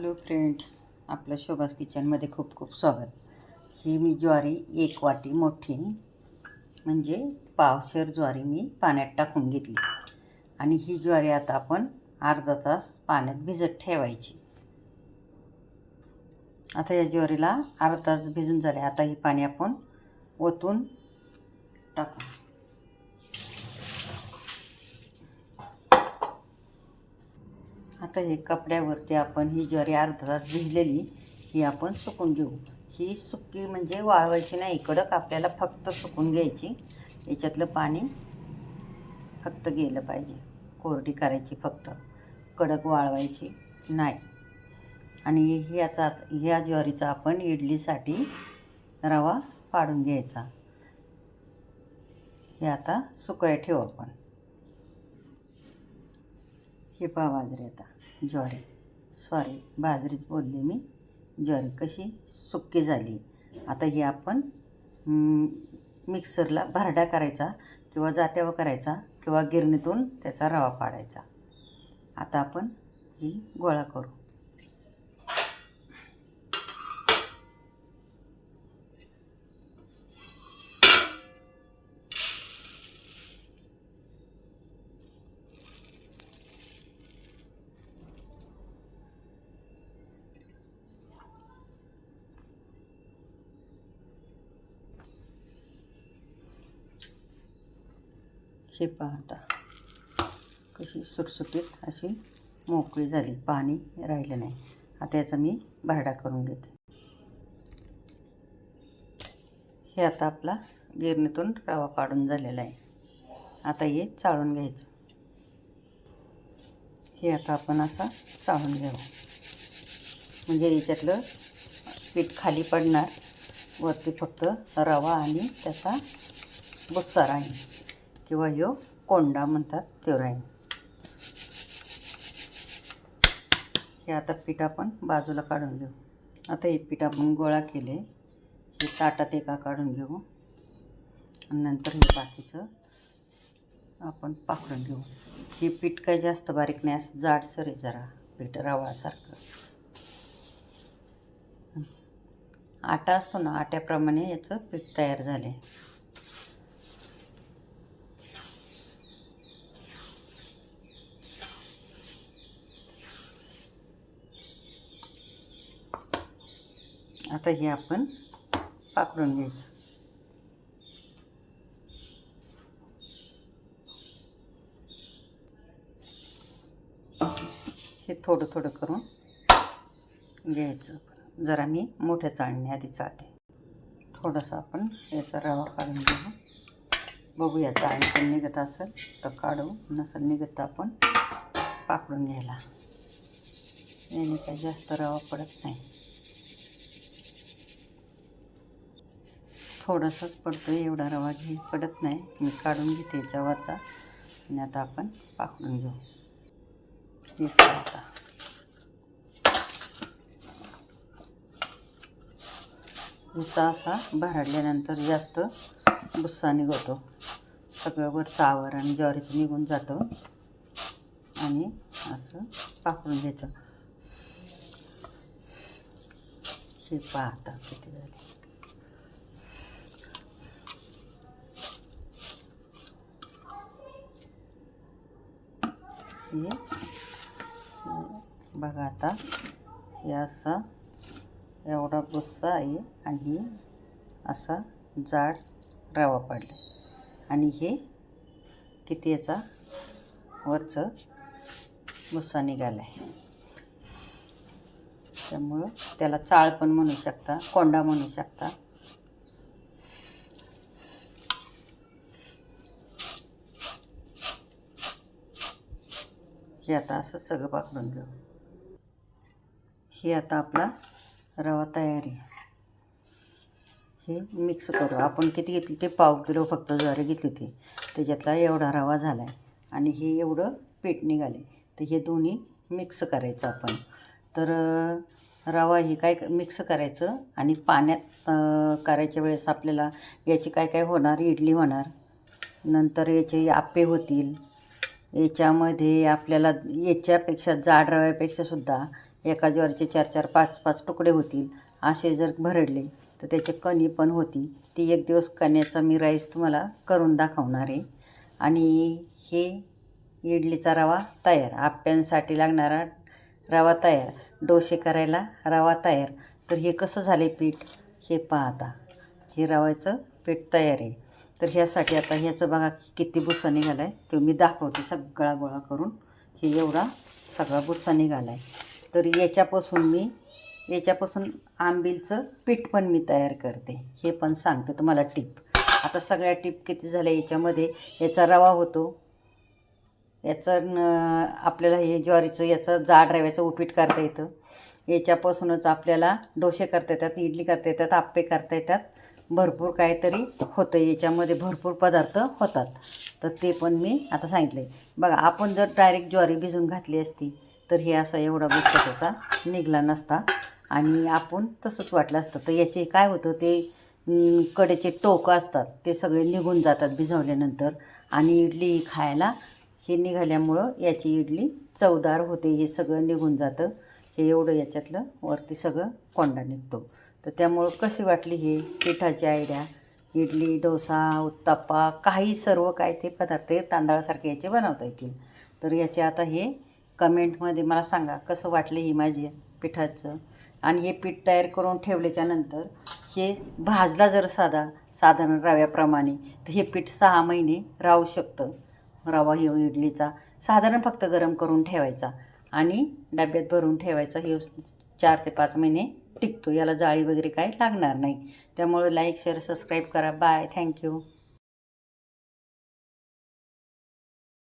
Hello friends आपलं शोभास किचनमध्ये खूप खूप स्वागत. ही मी ज्वारी एक वाटी मोठी म्हणजे पावशेर ज्वारी मी पाण्यात टाकून घेतली. आणि ही ज्वारी आता आपण अर्धा तास पाण्यात भिजत ठेवायची. आता या ज्वारीला अर्धा तास भिजून झाले आता ही पाणी आपण ओतून टाकू. आता हे कपड्यावरती आपण ही ज्वारी अर्धा तास भिजलेली ही आपण सुकून घेऊ. ही सुकी म्हणजे वाळवायची नाही कडक आपल्याला फक्त सुकून घ्यायची. याच्यातलं पाणी फक्त गेलं पाहिजे. कोरडी करायची फक्त. कडक वाळवायची नाही. आणि ह्याचाच ह्या ज्वारीचा आपण इडलीसाठी रवा पाडून घ्यायचा. हे आता सुकाय ठेवू आपण. हे पहा बाजरी आता. ज्वारी. सॉरी बाजरीच बोलली मी. ज्वारी कशी? सुक्की झाली. आता ही आपण मिक्सरला भरडा करायचा किंवा जात्यावर करायचा किंवा गिरणीतून त्याचा रवा पाडायचा. आता आपण ही गोळा करू. हे पाहता. कशी सुटसुटीत अशी मोकळी झाली. पाणी राहिलं नाही. आता याचा मी भरडा करून घेते. हे आता आपला गिरणीतून रवा काढून झालेला आहे. आता हे चाळून घ्यायचं. हे आता आपण असा चाळून घ्यावं म्हणजे याच्यातलं पीठ खाली पडणार. वरती फक्त रवा आणि त्याचा भुस्सा राहील किंवा ह्यो कोंडा म्हणतात तो राहील हे आता पीठ आपण बाजूला काढून घेऊ. आता हे पीठ आपण गोळा केले. हे ताटात एका काढून घेऊ. आणि नंतर हे बाकीचं आपण पाकडून घेऊ. हे पीठ काही जास्त बारीक नाही असं जाडसर आहे जरा पीठ रवासारखं आटा असतो ना आट्याप्रमाणे याचं पीठ तयार झाले. आता हे आपण पाकडून घ्यायचं. हे थोडं थोडं करून घ्यायचं. जरा मी मोठ्या चाळणी आधी चाळते. थोडंसं आपण याचा रवा काढून घेऊ. बघूया चाळणी पण निघत असेल तर काढू नसेल निघत तर आपण पाकडून घ्यायला. याने काही जास्त रवा पडत नाही. थोडंसंच पडतो आहे एवढा रवा घे पडत नाही. मी काढून घेते याच्यावरचा आणि आता आपण पाकडून घेऊ. हे आता भुसा असा भरडल्यानंतर जास्त भुस्सा निघतो. सगळं वर चावर आणि ज्वारीचं निघून जातं. आणि असं पाकडून घ्यायचं. हे पाहता आता किती झाले. हे. बघा आता. हे असा एवढा गुस्सा आहे आणि असा जाड रवा पडला. आणि हे किती याचा वरचं गुस्सा निघाला आहे त्यामुळं त्याला चाळ पण म्हणू शकता कोंडा म्हणू शकता. हे आता असं सगळं पाकडून घेऊ. हे आता आपला रवा तयार आहे. हे मिक्स करू. आपण किती घेतली ते पाव किलो फक्त ज्वारी घेतली होती. त्याच्यातला एवढा रवा झाला आहे आणि हे एवढं पीठ निघाले. तर हे दोन्ही मिक्स करायचं आपण. तर रवा हे काय मिक्स करायचं आणि पाण्यात करायच्या वेळेस आपल्याला याची काय काय होणार? इडली होणार. नंतर याचे आप्पे होतील. याच्यामध्ये आपल्याला याच्यापेक्षा जाड रव्यापेक्षासुद्धा एका ज्वारीचे चार चार पाच पाच तुकडे होतील असे जर भरडले तर त्याचे कणी पण होती ती एक दिवस कण्याचा मी राईस तुम्हाला करून दाखवणार आहे. आणि हे इडलीचा रवा तयार आप्यांसाठी लागणारा रवा तयार डोसे करायला रवा तयार. तर हे कसं झाले पीठ? हे पाहता हे रवायचं पीठ तयार आहे. तर ह्यासाठी आता ह्याचं बघा किती भुस्सा निघाला आहे तो मी दाखवते सगळा गोळा करून. हे एवढा सगळा भुस्सा निघाला आहे तर याच्यापासून मी याच्यापासून आंबीलचं पीठ पण मी तयार करते. हे पण सांगते तुम्हाला टिप. आता सगळ्या टिप किती झाल्या याच्यामध्ये? याचा रवा होतो. याचं न आपल्याला हे ज्वारीचं याचं जाड रव्याचं उपीट करता येतं. याच्यापासूनच आपल्याला डोसे करता येतात इडली करता येतात आप्पे करता येतात. भरपूर काहीतरी होतं. याच्यामध्ये भरपूर पदार्थ होतात. तर ते पण मी आता सांगितले बघा आपण जर डायरेक्ट ज्वारी भिजून घातली असती तर हे असा एवढा बुसका त्याचा निघला नसता. आणि आपण तसंच वाटलं असतं. तर याचे काय होतं ते कडेचे टोकं असतात ते सगळे निघून जातात भिजवल्यानंतर. आणि इडली खायला हे निघाल्यामुळं याची इडली चवदार होते हे सगळं निघून जातं. हे एवढं याच्यातलं वरती सगळं कोंडा निघतो. तर त्यामुळं कशी वाटली हे पिठाची आयडिया? इडली डोसा उत्तप्पा काही सर्व काय ते पदार्थ हे तांदळासारखे याचे बनवता येतील. तर याचे आता हे कमेंटमध्ये मला सांगा कसं वाटलं ही माझी पिठाचं? आणि हे पीठ तयार करून ठेवल्याच्या नंतर हे भाजला जर साधा साधारण रव्याप्रमाणे तर हे पीठ सहा महिने राहू शकतं. रवा हे इडलीचा साधारण फक्त गरम करून ठेवायचा. आणि डब्यात भरून ठेवायचा. हे चार ते पाच महिने टिकतो. याला जाळी वगैरे काही लागणार नाही. त्यामुळे लाईक शेअर सबस्क्राईब करा. Bye thank you